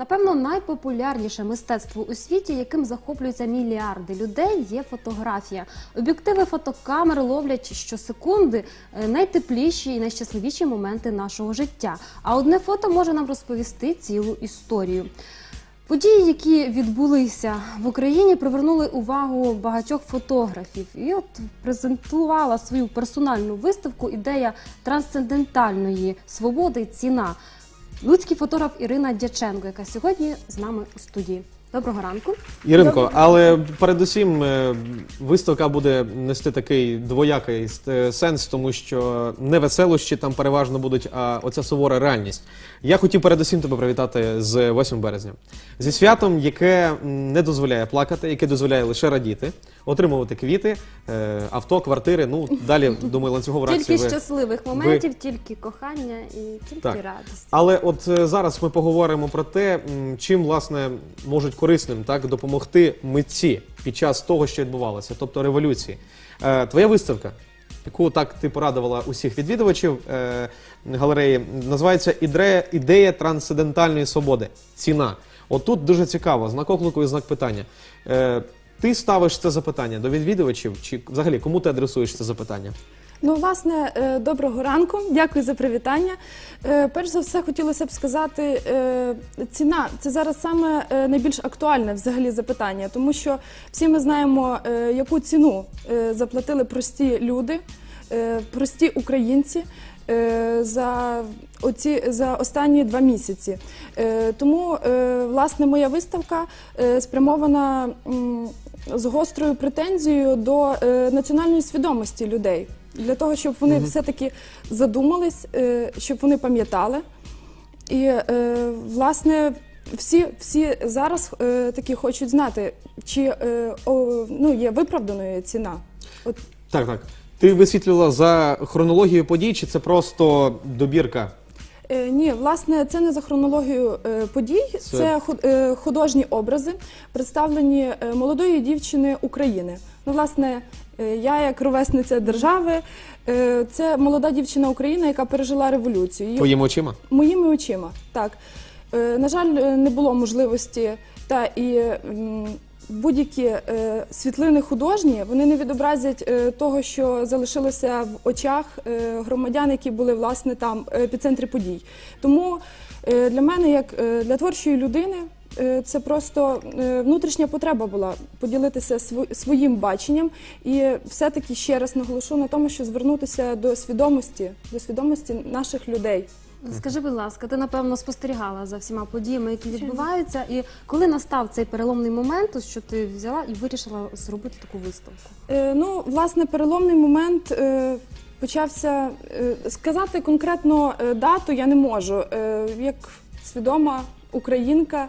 Напевно, найпопулярніше мистецтво у світі, яким захоплюються мільярди людей, є фотографія. Об'єктиви фотокамер ловлять щосекунди е, найтепліші і найщасливіші моменти нашого життя. А одне фото може нам розповісти цілу історію. Події, які відбулися в Україні, привернули увагу багатьох фотографів. І от презентувала свою персональну виставку ідея трансцендентальної свободи ціна. Луцький фотограф Ірина Дяченко, яка сьогодні з нами у студії. Доброго ранку. Іринко, але передусім е, виставка буде нести такий двоякий е, сенс, тому що не веселощі там переважно будуть, а оця сувора реальність. Я хотів передусім тебе привітати з 8 березня. Зі святом, яке не дозволяє плакати, яке дозволяє лише радіти, отримувати квіти, е, авто, квартири. Ну далі думаю, ланцюгова Тільки реакція. ви- щасливих моментів, тільки кохання і тільки Так. радість. Але от зараз ми поговоримо про те, чим власне можуть корисним так допомогти митці під час того, що відбувалося, тобто революції. Е, твоя виставка, яку так ти порадувала усіх відвідувачів е, галереї, називається «Ідея, ідея трансцендентальної свободи. Ціна. От тут дуже цікаво, знак оклику і знак питання. Е, ти ставиш це запитання до відвідувачів, чи взагалі кому ти адресуєш це запитання? Ну, власне, е, доброго ранку. Дякую за привітання. Е, Перш за все, хотілося б сказати, е, ціна це зараз саме найбільш актуальне взагалі запитання, тому що всі ми знаємо, яку ціну заплатили прості люди, прості українці. За оці за останні два місяці, тому власне моя виставка спрямована з гострою претензією до національної свідомості людей для того, щоб вони все-таки задумались, е, щоб вони пам'ятали. І е, власне всі, всі зараз е, таки хочуть знати, чи е, о, ну, є виправданою ціна. От Так, так. Ти висвітлювала за хронологією подій, чи це просто добірка? Е, Ні, власне, це не за хронологією е, подій, це, ху- е, художні образи, представлені е, молодої дівчини України. Ну, власне, я як ровесниця держави, е, це молода дівчина України, яка пережила революцію. Твоїми очима? Моїми очима, так. Е, на жаль, е, не було можливості, та і будь-які е, світлини художні вони не відобразять е, того, що залишилося в очах е, громадян, які були власне там е, епіцентрі подій. Тому е, для мене, як е, для творчої людини, е, це просто е, внутрішня потреба була поділитися своїм баченням і все-таки ще раз наголошу на тому, що звернутися до свідомості, до свідомості наших людей. Скажи, будь ласка, ти напевно спостерігала за всіма подіями, які відбуваються, і коли настав цей переломний момент, що ти взяла і вирішила зробити таку виставку? Е, ну, власне, переломний момент е, почався. Е, сказати конкретно е, дату я не можу. Е, як свідома українка, е,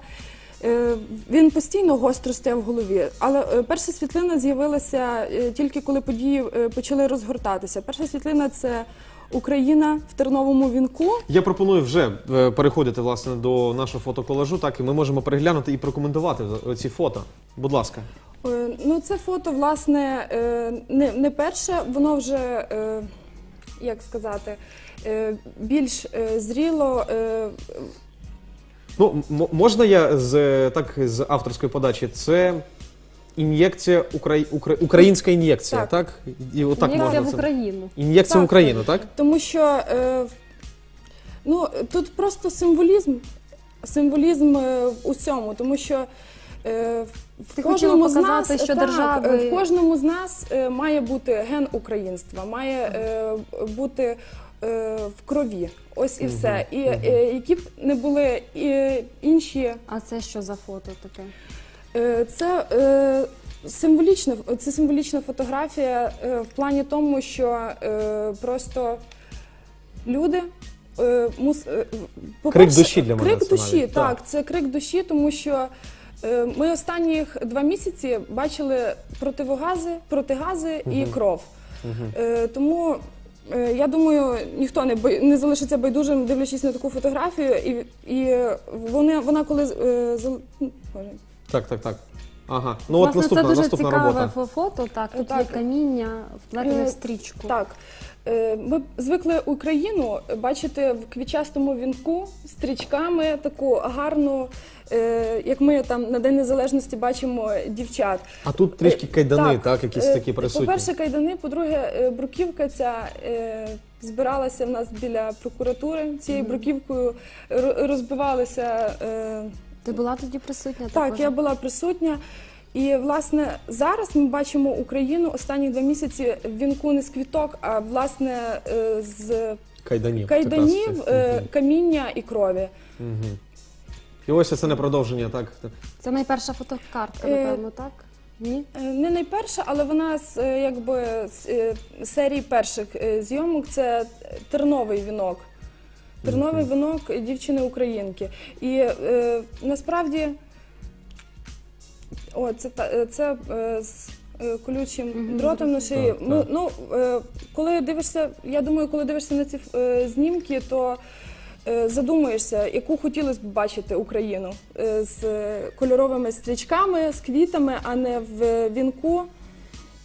він постійно гостро стояв в голові. Але е, перша світлина з'явилася е, тільки коли події е, почали розгортатися. Перша світлина це Україна в терновому вінку. Я пропоную вже е, переходити власне до нашого фотоколажу, так і ми можемо переглянути і прокоментувати ці фото. Будь ласка. Е, Ну, це фото, власне, е, не, не перше, воно вже, е, як сказати, е, більш е, зріло. Ну можна я з так з авторської подачі? Це ін'єкція Украї... Укра... українська ін'єкція, так? Так. І отак Ін'єкція можна в це. Україну. Ін'єкція в Так. Україну, так? Тому що е, ну, тут просто символізм, символізм е, в усьому, тому що. е, В Ти кожному з нас що так, держави- е, в кожному з нас е, має бути ген українства, має е, бути е, в крові. Ось і все. І е, які б не були і інші А це що за фото таке? Е, Це е, символічна, це символічна фотографія е, в плані тому, що е, просто люди. е, мус- е, по-перше, душі для мене Крик це душі, навіть, так, так. це крик душі, тому що е, ми останніх два місяці бачили противогази, протигази і кров. Е, Тому е, я думаю, ніхто не не залишиться байдужим, дивлячись на таку фотографію, і, і вони, вона коли е, зал- Боже, Так, так, так. Ага. Ну от Власне, наступна, це дуже наступна цікаве робота. фото. Так, тут Так. є каміння, вплетене Е, в стрічку. Так. Е, Ми звикли Україну бачити в квітчастому вінку стрічками таку гарну, е, як ми там на День Незалежності бачимо дівчат. А тут трішки кайдани, так, якісь Е, такі присутні. По-перше, кайдани, по-друге, е, бруківка ця е, збиралася в нас біля прокуратури. Цією бруківкою ро- розбивалися. е, Ти була тоді присутня? Так, також? я була присутня. І власне зараз ми бачимо Україну останні два місяці в вінку не з квіток, а власне е, з Кайданів. е, каміння і крові. Мгм. І ось це не продовження, так. Це найперша фотокартка, Е, напевно, так? Ні? Не найперша, але вона з якби з серії перших зйомок це терновий вінок. Терновий вінок дівчини українки. І е, насправді, о, це, та- е, це е, з е, колючим дротом на шиї. Так, Ми, так. ну, е, коли дивишся, я думаю, коли дивишся на ці е, знімки, то е, задумуєшся, яку хотілося б бачити Україну е, з е, кольоровими стрічками, з квітами, а не в вінку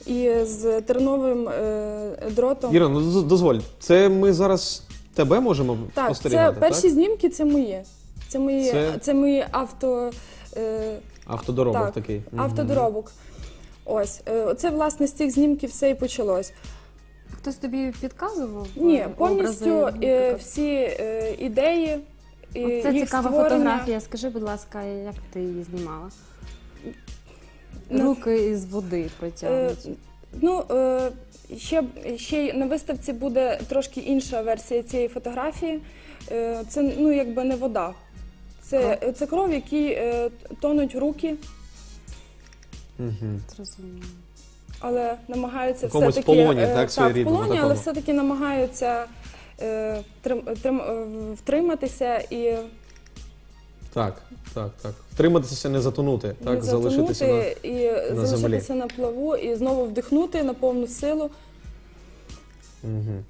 і з терновим е, дротом. Іра, ну доз- дозволь, це ми зараз тебе можемо Так, це спостерігати, перші так? знімки, це мої. Це мої, Це- це... мої авто. Е, Автодоробок так, такий. Мгм. автодоробок. Ось, е, оце власне з цих знімків все і почалось. Хтось тобі підказував? Ні, е, повністю образи, е, наприклад? всі е, ідеї. і Це їх цікава створення. фотографія. Скажи, будь ласка, як ти її знімала? На- Руки із води Е, протягнуті. Ну, е, ще, ще на виставці буде трошки інша версія цієї фотографії. Е, це ну, якби не вода. Це, це кров, в якій е, тонуть руки. Зрозуміло. але намагаються В якомусь все-таки полоні, так, так, в своєрідному полоні, але такому. все-таки намагаються е, трим, трим, е, втриматися і Так, так, так. Втриматися, не затонути, так, не залишитися на. затонути, і на залишитися землі. на плаву, і знову вдихнути на повну силу. Угу.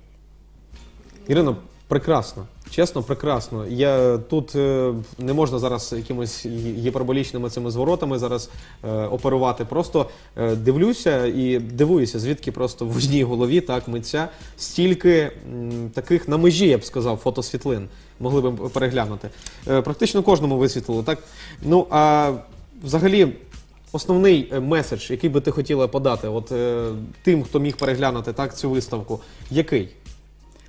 Ірино, прекрасно. Чесно, прекрасно. Я тут е, не можна зараз якимось гіперболічними цими зворотами зараз е, оперувати. Просто е, дивлюся і дивуюся, звідки просто в одній голові так митця стільки таких на межі, я б сказав, фотосвітлин могли б переглянути. Практично кожному висвітлило. Так ну а взагалі. Основний меседж, який би ти хотіла подати, от е, тим, хто міг переглянути так цю виставку, який?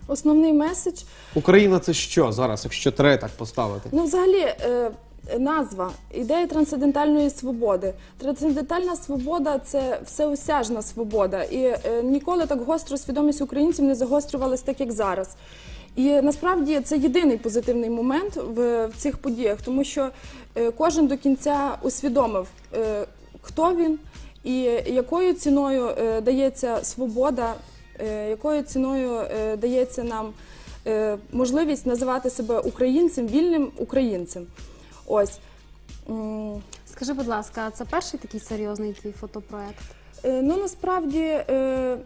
Основний меседж Україна це що зараз, якщо треба так поставити? Ну, взагалі, е, назва ідея трансцендентальної свободи. Трансцендентальна свобода це всеосяжна свобода. І е, ніколи так гостро свідомість українців не загострювалась так, як зараз. І насправді це єдиний позитивний момент в, в цих подіях, тому що е, кожен до кінця усвідомив, е, хто він і якою ціною е, дається свобода, якою ціною е, дається нам е, можливість називати себе українцем, вільним українцем. Ось. Скажи, будь ласка, це перший такий серйозний твій фотопроект? е, Ну, насправді, е,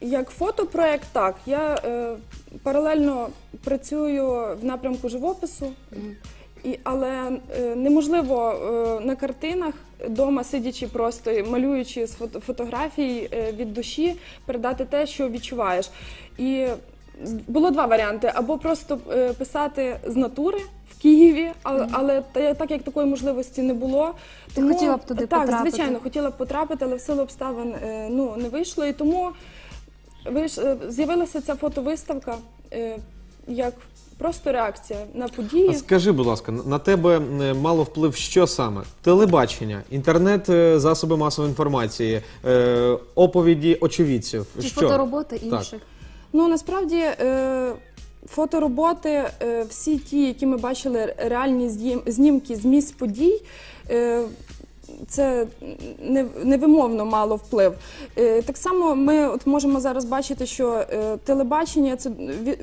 як фотопроект, так. Я е, паралельно працюю в напрямку живопису, і, але е, неможливо е, на картинах вдома, сидячи просто малюючи з фото, фотографій е, від душі, передати те, що відчуваєш. І було два варіанти: або просто е, писати з натури. В Києві, але, але та- так як такої можливості не було, Ти хотіла б туди так, потрапити? звичайно, хотіла б потрапити, але в силу обставин е, ну не вийшло. І тому е, з'явилася ця фотовиставка е, як просто реакція на події. А скажи, будь ласка, на- тебе мало вплив що саме? Телебачення, інтернет, е, засоби масової інформації, е, оповіді очевидців. Чи що? фотороботи Так. інших? Ну насправді е, фотороботи, всі ті, які ми бачили, реальні знімки з місць подій. Це невимовно мало вплив. Е, Так само ми от можемо зараз бачити, що е, телебачення це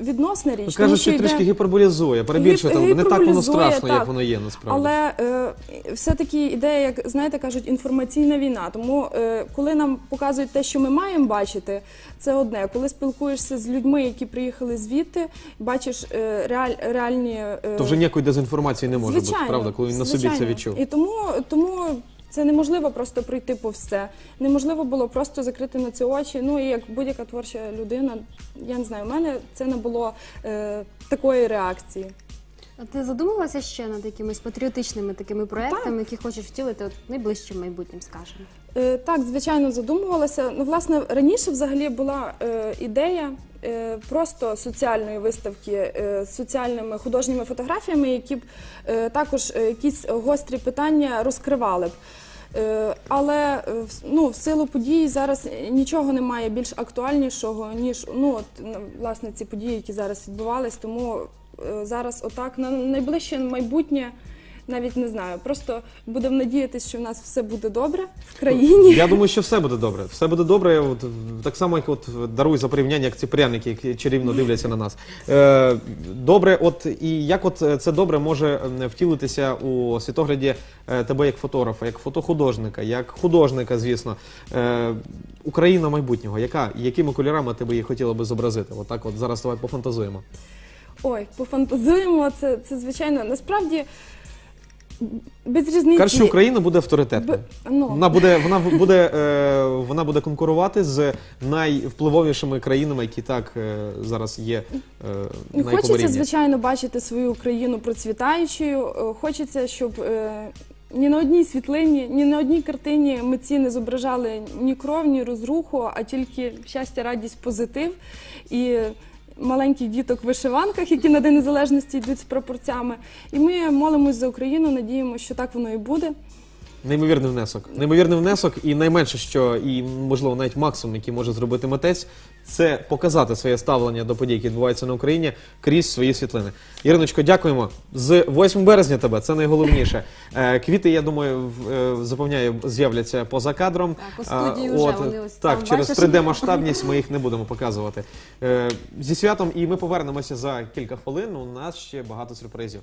відносна річ. Ну, тому Кажуть, що йде- трішки гіперболізує, перебільшує, Гіп- не так воно страшно, як воно є насправді. Але е, все-таки ідея, як знаєте, кажуть, інформаційна війна. Тому е, коли нам показують те, що ми маємо бачити, це одне. Коли спілкуєшся з людьми, які приїхали звідти, бачиш е, реаль, реальні. е, То вже ніякої дезінформації не може звичайно, бути, правда, коли він на собі це відчув. І тому, тому Це неможливо просто пройти по все. Неможливо було просто закрити на це очі. Ну і як будь-яка творча людина, я не знаю, у мене це не було е, такої реакції. А ти задумалася ще над якимись патріотичними такими проектами, які хочеш втілити от найближчим майбутнім, скажімо? Е, Так, звичайно, задумувалася. Ну, власне, раніше взагалі була е, ідея просто соціальної виставки е, з соціальними художніми фотографіями, які б е, також е, якісь гострі питання розкривали б. Е, Але е, ну, в силу подій зараз нічого немає більш актуальнішого, ніж ну, от, власне ці події, які зараз відбувались. Тому е, зараз отак на найближче майбутнє навіть не знаю. Просто будемо надіятися, що в нас все буде добре в країні. Я думаю, що все буде добре. Все буде добре. От, так само, як от даруй за порівняння, як ці пряники, які чарівно дивляться на нас. Е, добре, от і як от це добре може втілитися у світогляді е, тебе як фотографа, як фотохудожника, як художника, звісно. Е, Україна майбутнього, яка, якими кольорами ти би її хотіла би зобразити? От от зараз давай пофантазуємо. Ой, пофантазуємо. Це, це звичайно. Насправді без різниці. Кажуть, Україна буде авторитетною. Б- ну. Вона буде, вона буде, е, вона буде конкурувати з найвпливовішими країнами, які так е, зараз є е, І на якому Хочеться, рівні. звичайно, бачити свою країну процвітаючою. Е, Хочеться, щоб е, ні на одній світлині, ні на одній картині митці не зображали ні кров, ні розруху, а тільки щастя, радість, позитив. І маленьких діток в вишиванках, які на День Незалежності йдуть з прапорцями. І ми молимось за Україну, надіємося, що так воно і буде. Неймовірний внесок. Неймовірний внесок, і найменше, що і можливо навіть максимум, який може зробити митець, це показати своє ставлення до подій, які відбуваються на Україні крізь свої світлини. Іриночко, дякуємо. З 8 березня тебе, це найголовніше. Е, Квіти, я думаю, в- е, запевняю, з'являться поза кадром. Так, у студії А, вже вони ось так, там, через бачиш? 3D-масштабність ми їх не будемо показувати. Е, Зі святом, і ми повернемося за кілька хвилин. У нас ще багато сюрпризів.